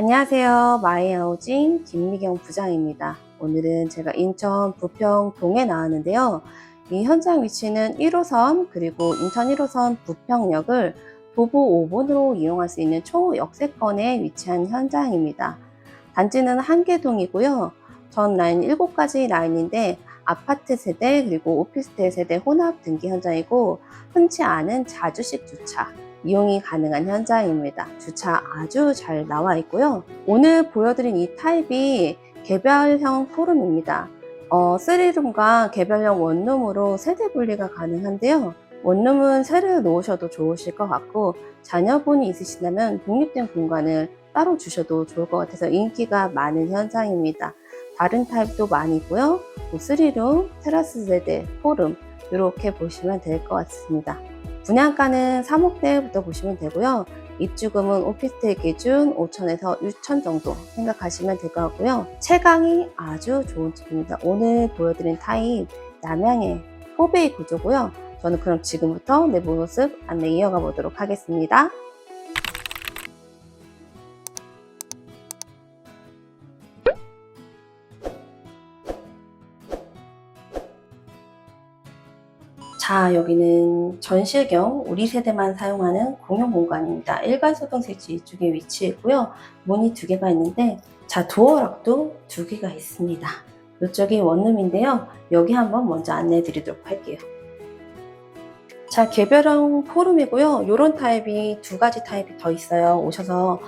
안녕하세요. 마이하우징 김미경 부장입니다. 오늘은 제가 인천 부평 동에 나왔는데요. 이 현장 위치는 1호선 그리고 인천 1호선 부평역을 도보 5번으로 이용할 수 있는 초역세권에 위치한 현장입니다. 단지는 한개동이고요. 전 라인 7가지 라인인데 아파트 세대 그리고 오피스텔 세대 혼합 등기 현장이고 흔치 않은 자주식 주차 이용이 가능한 현장입니다. 주차 아주 잘 나와 있고요. 오늘 보여드린 이 타입이 개별형 포름입니다. 어, 3룸과 개별형 원룸으로 세대 분리가 가능한데요. 원룸은 새를 놓으셔도 좋으실 것 같고 자녀분이 있으시다면 독립된 공간을 따로 주셔도 좋을 것 같아서 인기가 많은 현장입니다. 다른 타입도 많이 있고요. 뭐 3룸, 테라스 세대, 포름 이렇게 보시면 될 것 같습니다. 분양가는 3억대부터 보시면 되고요. 입주금은 오피스텔 기준 5천에서 6천 정도 생각하시면 될 것 같고요. 채광이 아주 좋은 집입니다. 오늘 보여드린 타입 남양의 4베이 구조고요. 저는 그럼 지금부터 내 모습 안내 이어가 보도록 하겠습니다. 자, 여기는 전실경 우리 세대만 사용하는 공용 공간입니다. 일괄 소등 설치 이쪽에 위치해 있고요. 문이 두 개가 있는데, 자, 도어락도 두 개가 있습니다. 이쪽이 원룸인데요. 여기 한번 먼저 안내해 드리도록 할게요. 자, 개별형 포름이고요. 이런 타입이 두 가지 타입이 더 있어요. 오셔서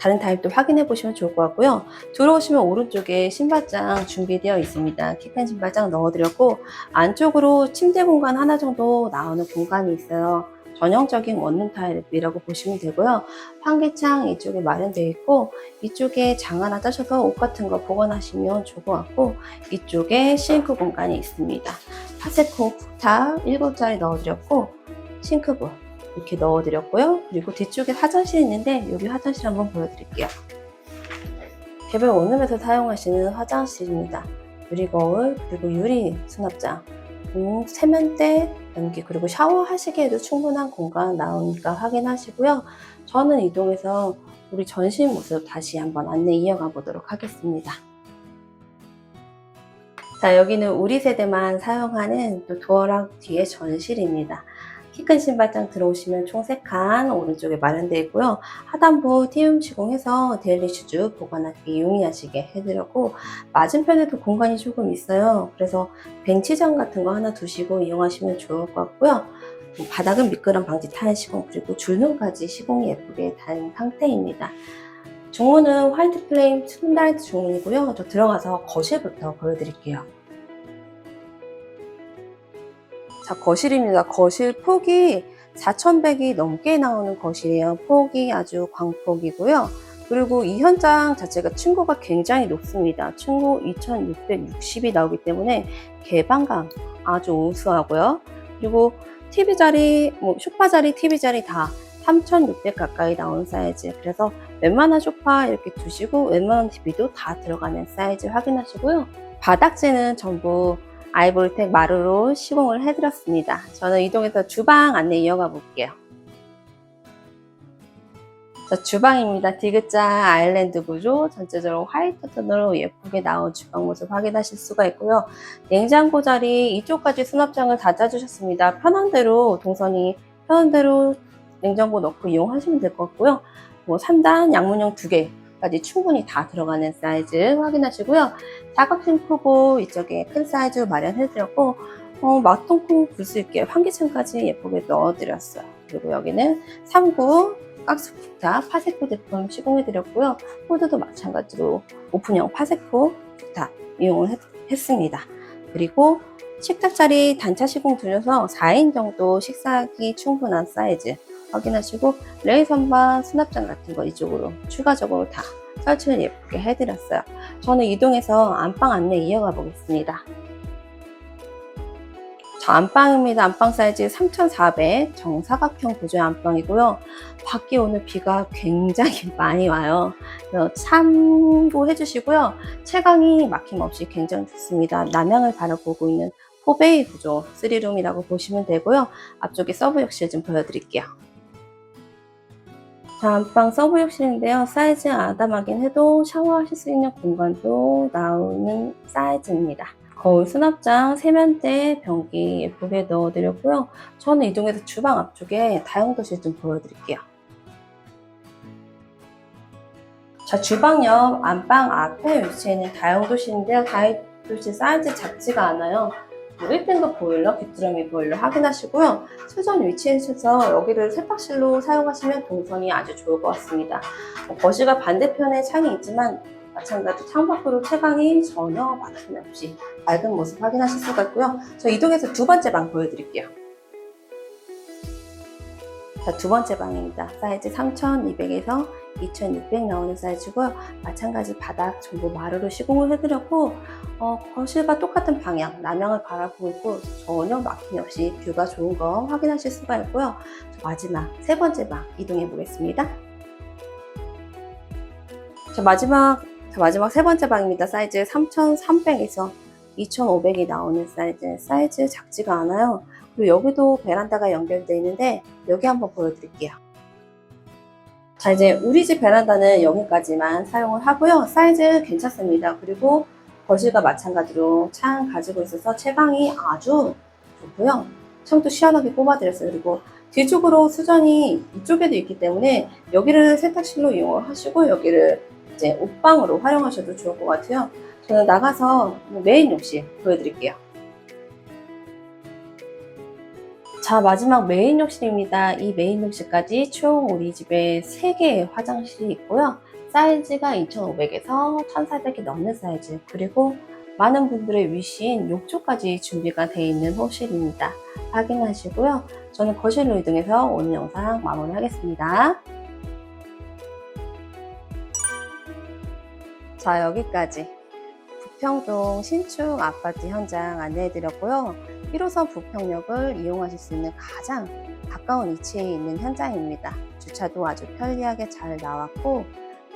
다른 타입도 확인해 보시면 좋을 것 같고요. 들어오시면 오른쪽에 신발장 준비되어 있습니다. 키큰 신발장 넣어드렸고 안쪽으로 침대 공간 하나 정도 나오는 공간이 있어요. 전형적인 원룸 타입이라고 보시면 되고요. 환기창 이쪽에 마련되어 있고 이쪽에 장 하나 따셔서 옷 같은 거 보관하시면 좋을 것 같고 이쪽에 싱크 공간이 있습니다. 파세코 쿡탑 7자리 넣어드렸고 싱크볼 이렇게 넣어드렸고요. 그리고 뒤쪽에 화장실 있는데 여기 화장실 한번 보여드릴게요. 개별 원룸에서 사용하시는 화장실입니다. 유리 거울 그리고 유리 수납장 음, 세면대 변기 그리고 샤워하시기에도 충분한 공간 나오니까 확인하시고요. 저는 이동해서 우리 전실 모습 다시 한번 안내 이어가 보도록 하겠습니다. 자 여기는 우리 세대만 사용하는 또 도어락 뒤에 전실입니다. 키 큰 신발장 들어오시면 총 3칸 오른쪽에 마련되어 있고요. 하단부 TM 시공해서 데일리 슈즈 보관하기 용이하시게 해드렸고 맞은편에도 공간이 조금 있어요. 그래서 벤치장 같은 거 하나 두시고 이용하시면 좋을 것 같고요. 바닥은 미끄럼 방지 타일 시공 그리고 줄눈까지 시공이 예쁘게 단 상태입니다. 중문은 화이트 플레임 툰라이트 중문이고요. 저 들어가서 거실부터 보여드릴게요. 자, 거실입니다. 거실 폭이 4,100이 넘게 나오는 거실이에요. 폭이 아주 광폭이고요. 그리고 이 현장 자체가 층고가 굉장히 높습니다. 층고 2,660이 나오기 때문에 개방감 아주 우수하고요. 그리고 TV 자리, 뭐 소파 자리, TV 자리 다 3,600 가까이 나오는 사이즈. 그래서 웬만한 소파 이렇게 두시고 웬만한 TV도 다 들어가는 사이즈 확인하시고요. 바닥재는 전부 아이보리텍 마루로 시공을 해드렸습니다. 저는 이동해서 주방 안내 이어가 볼게요. 자, 주방입니다. 디귿자 아일랜드 구조, 전체적으로 화이트 톤으로 예쁘게 나온 주방 모습 확인하실 수가 있고요. 냉장고 자리 이쪽까지 수납장을 다 짜주셨습니다. 편한 대로 동선이 편한 대로 냉장고 넣고 이용하시면 될 것 같고요. 뭐 3단 양문형 2개 까지 충분히 다 들어가는 사이즈 확인하시고요. 사각형 크고 이쪽에 큰 사이즈 마련해드렸고 어, 마통풍 불수 있게 환기창까지 예쁘게 넣어드렸어요. 그리고 여기는 3구 박스 쿡탑 파세코 제품 시공해드렸고요. 코드도 마찬가지로 오픈형 파세코 쿡탑 이용을 했, 했습니다. 그리고 식탁 자리 단차 시공 들여서 4인 정도 식사하기 충분한 사이즈 확인하시고 레이 선반 수납장 같은 거 이쪽으로 추가적으로 다 설치를 예쁘게 해드렸어요. 저는 이동해서 안방 안내 이어가 보겠습니다. 저 안방입니다. 안방 사이즈 3400 정사각형 구조의 안방이고요. 밖에 오늘 비가 굉장히 많이 와요. 참고해 주시고요. 채광이 막힘없이 굉장히 좋습니다. 남향을 바라보고 있는 포베이 구조 3룸이라고 보시면 되고요. 앞쪽에 서브 욕실 좀 보여드릴게요. 자, 안방 서브욕실인데요. 사이즈 아담하긴 해도 샤워하실 수 있는 공간도 나오는 사이즈입니다. 거울 수납장, 세면대, 변기 예쁘게 넣어드렸고요. 저는 이동해서 주방 앞쪽에 다용도실 좀 보여드릴게요. 자, 주방 옆 안방 앞에 위치해 있는 다용도실인데요. 다용도실 사이즈 작지가 않아요. 뭐 1등급 보일러, 귀뚜라미 보일러 확인하시고요. 수전 위치에 있어서 여기를 세탁실로 사용하시면 동선이 아주 좋을 것 같습니다. 뭐 거실과 반대편에 창이 있지만 마찬가지로 창밖으로 채광이 전혀 막힘 없이 맑은 모습 확인하실 수가 있고요. 저 이동해서 두 번째 방 보여드릴게요. 자, 두 번째 방입니다. 사이즈 3200에서 2600 나오는 사이즈고요. 마찬가지 바닥 전부 마루로 시공을 해드렸고 어, 거실과 똑같은 방향, 남향을 바라보고 있고 전혀 막힘 없이 뷰가 좋은 거 확인하실 수가 있고요. 마지막 세 번째 방 이동해 보겠습니다. 자, 마지막 자, 마지막 세 번째 방입니다. 사이즈 3300에서 2500이 나오는 사이즈. 사이즈 작지가 않아요. 그리고 여기도 베란다가 연결되어 있는데 여기 한번 보여드릴게요. 자 이제 우리 집 베란다는 여기까지만 사용을 하고요. 사이즈 괜찮습니다. 그리고 거실과 마찬가지로 창 가지고 있어서 채광이 아주 좋고요. 창도 시원하게 뽑아드렸어요. 그리고 뒤쪽으로 수전이 이쪽에도 있기 때문에 여기를 세탁실로 이용을 하시고 여기를 이제 옷방으로 활용하셔도 좋을 것 같아요. 저는 나가서 메인 욕실 보여드릴게요. 자, 마지막 메인 욕실입니다. 이 메인 욕실까지 총 우리 집에 3개의 화장실이 있고요. 사이즈가 2,500에서 1,400이 넘는 사이즈. 그리고 많은 분들의 위시인 욕조까지 준비가 되어 있는 호실입니다. 확인하시고요. 저는 거실로 이동해서 오늘 영상 마무리하겠습니다. 자, 여기까지 부평동 신축 아파트 현장 안내해드렸고요. 1호선 부평역을 이용하실 수 있는 가장 가까운 위치에 있는 현장입니다. 주차도 아주 편리하게 잘 나왔고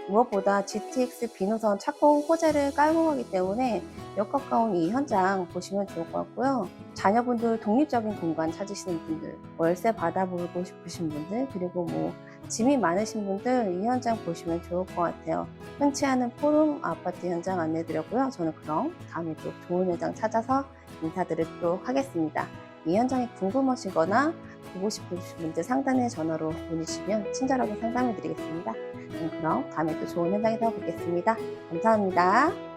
무엇보다 GTX 비노선 착공 호재를 깔고 가기 때문에 역 가까운 이 현장 보시면 좋을 것 같고요. 자녀분들 독립적인 공간 찾으시는 분들, 월세 받아보고 싶으신 분들, 그리고 뭐 짐이 많으신 분들 이 현장 보시면 좋을 것 같아요. 흔치 않은 포rum 아파트 현장 안내드렸고요. 저는 그럼 다음에 또 좋은 현장 찾아서 인사드리도록 하겠습니다. 이 현장이 궁금하시거나 보고 싶으신 분들 상단에 전화로 보내시면 친절하게 상담해 드리겠습니다. 그럼 다음에 또 좋은 현장에서 뵙겠습니다. 감사합니다.